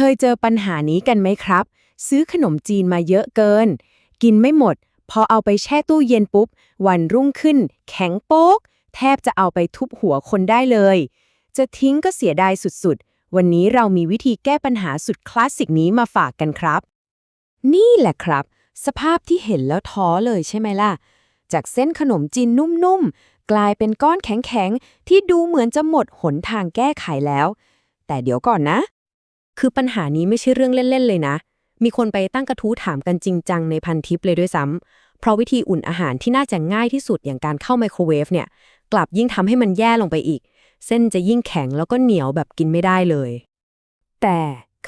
เคยเจอปัญหานี้กันไหมครับ ซื้อขนมจีนมาเยอะเกิน กินไม่หมด พอเอาไปแช่ตู้เย็นปุ๊บ วันรุ่งขึ้น แข็งโป๊ก แทบจะเอาไปทุบหัวคนได้เลย จะทิ้งก็เสียดายสุดๆ วันนี้เรามีวิธีแก้ปัญหาสุดคลาสสิกนี้มาฝากกันครับ นี่แหละครับ สภาพที่เห็นแล้วท้อเลยใช่ไหมล่ะ จากเส้นขนมจีนนุ่มๆ กลายเป็นก้อนแข็งๆ ที่ดูเหมือนจะหมดหนทางแก้ไขแล้ว แต่เดี๋ยวก่อนนะ คือปัญหานี้ไม่ใช่เรื่องเล่น ๆ เลยนะ มีคนไปตั้งกระทู้ถามกันจริงจังในพันทิปเลยด้วยซ้ำเพราะวิธีอุ่นอาหารที่น่าจะง่ายที่สุดอย่างการเข้าไมโครเวฟเนี่ย กลับยิ่งทำให้มันแย่ลงไปอีก เส้นจะยิ่งแข็งแล้วก็เหนียวแบบกินไม่ได้เลย แต่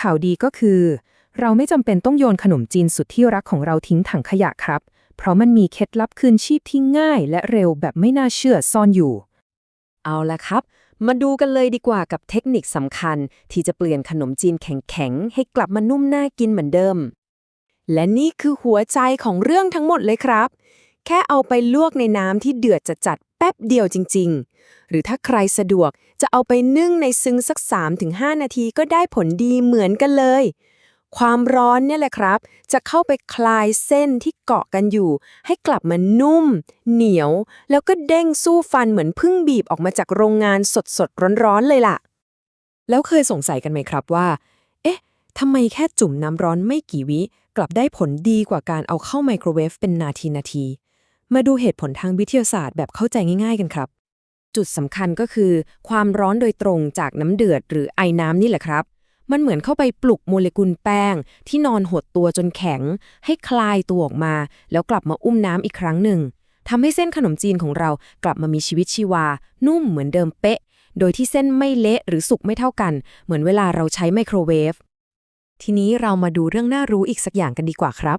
ข่าวดีก็คือ เราไม่จำเป็นต้องโยนขนมจีนสุดที่รักของเราทิ้งถังขยะครับ เพราะมันมีเคล็ดลับคืนชีพที่ง่าย และเร็วแบบไม่น่าเชื่อซ่อนอยู่ เอาละครับ มาดูกันเลยดีกว่ากับเทคนิคสำคัญ ที่จะเปลี่ยนขนมจีนแข็งๆ ให้กลับมานุ่มน่ากินเหมือนเดิม และนี่คือหัวใจของเรื่องทั้งหมดเลยครับ แค่เอาไปลวกในน้ำที่เดือดจะจัดๆแป๊บเดียวจริง ๆ หรือถ้าใครสะดวกจะเอาไปนึ่งในซึ้งสัก 3-5 นาทีก็ได้ผลดีเหมือนกันเลย ความร้อนเนี่ยแหละครับ จะเข้าไปคลายเส้นที่เกาะกันอยู่ ให้กลับมานุ่ม เหนียว แล้วก็เด้งสู้ฟันเหมือนพึ่งบีบออกมาจากโรงงานสดๆร้อนๆเลยล่ะ แล้วเคยสงสัยกันไหมครับว่า เอ๊ะทำไมแค่จุ่มน้ำร้อนไม่กี่วิ กลับได้ผลดีกว่าการเอาเข้าไมโครเวฟเป็นนาทีนาที มาดูเหตุผลทางวิทยาศาสตร์แบบเข้าใจง่าย ๆ กันครับ จุดสำคัญก็คือ ความร้อนโดยตรงจากน้ำเดือดหรือไอน้ำนี่แหละครับ มันเหมือนเข้าไปปลุกโมเลกุลแป้ง ที่นอนหดตัวจนแข็ง ให้คลายตัวออกมา แล้วกลับมาอุ้มน้ำอีกครั้งหนึ่งทำให้เส้นขนมจีนของเรากลับมามีชีวิตชีวา นุ่มเหมือนเดิมเป๊ะ โดยที่เส้นไม่เละหรือสุกไม่เท่ากัน เหมือนเวลาเราใช้ไมโครเวฟทีนี้เรามาดูเรื่องน่ารู้อีกสักอย่างกันดีกว่าครับ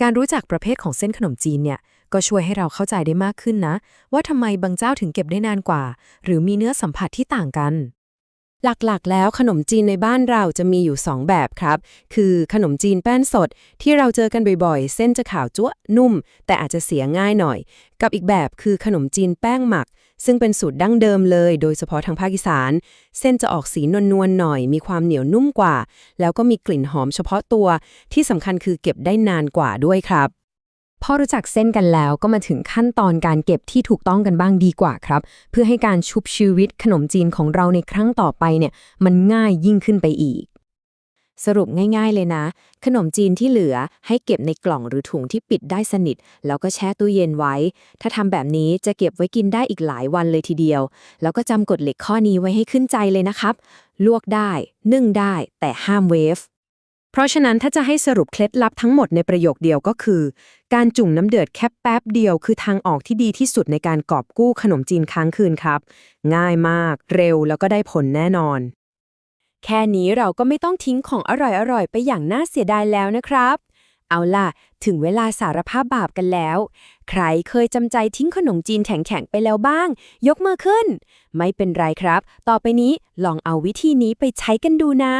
การรู้จักประเภทของเส้นขนมจีนเนี่ยก็ช่วยให้เราเข้าใจได้มากขึ้นนะ ว่าทำไมบางเจ้าถึงเก็บได้นานกว่า หรือมีเนื้อสัมผัสที่ต่างกัน หลักๆ แล้วขนมจีนในบ้านเราจะมีอยู่ 2 แบบครับ คือขนมจีนแป้นสดที่เราเจอกันบ่อยๆ เส้นจะขาวจั๊วนุ่ม แต่อาจจะเสียง่ายหน่อย กับอีกแบบคือขนมจีนแป้งหมัก ซึ่งเป็นสูตรดั้งเดิมเลย โดยเฉพาะทางภาคอีสาน เส้นจะออกสีนวลๆหน่อย มีความเหนียวนุ่มกว่า แล้วก็มีกลิ่นหอมเฉพาะตัว ที่สำคัญคือเก็บได้นานกว่าด้วยครับ พอรู้จักเส้นกันแล้วก็มาถึงขั้นตอนการเก็บที่ถูกต้องกันบ้างดีกว่าครับ เพื่อให้การชุบชีวิตขนมจีนของเราในครั้งต่อไปเนี่ยมันง่ายยิ่งขึ้นไปอีก สรุปง่ายๆเลยนะ ขนมจีนที่เหลือให้เก็บในกล่องหรือถุงที่ปิดได้สนิท แล้วก็แช่ตู้เย็นไว้ ถ้าทำแบบนี้จะเก็บไว้กินได้อีกหลายวันเลยทีเดียว แล้วก็จำกฎเหล็กข้อนี้ไว้ให้ขึ้นใจเลยนะครับ ลวกได้ นึ่งได้ แต่ห้ามเวฟ เพราะฉะนั้นถ้าจะให้สรุปเคล็ดลับทั้งหมดในประโยคเดียวก็คือ การจุ่มน้ำเดือดแค่แป๊บเดียวคือทางออกที่ดีที่สุดในการกอบกู้ขนมจีนค้างคืนครับ ง่ายมาก เร็วแล้วก็ได้ผลแน่นอน แค่นี้เราก็ไม่ต้องทิ้งของอร่อยๆ ไปอย่างน่าเสียดายแล้วนะครับ เอาล่ะ ถึงเวลาสารภาพบาปกันแล้ว ใครเคยจำใจทิ้งขนมจีนแข็งๆไปแล้วบ้าง ยกมือขึ้น ไม่เป็นไรครับ ต่อไปนี้ลองเอาวิธีนี้ไปใช้กันดูนะ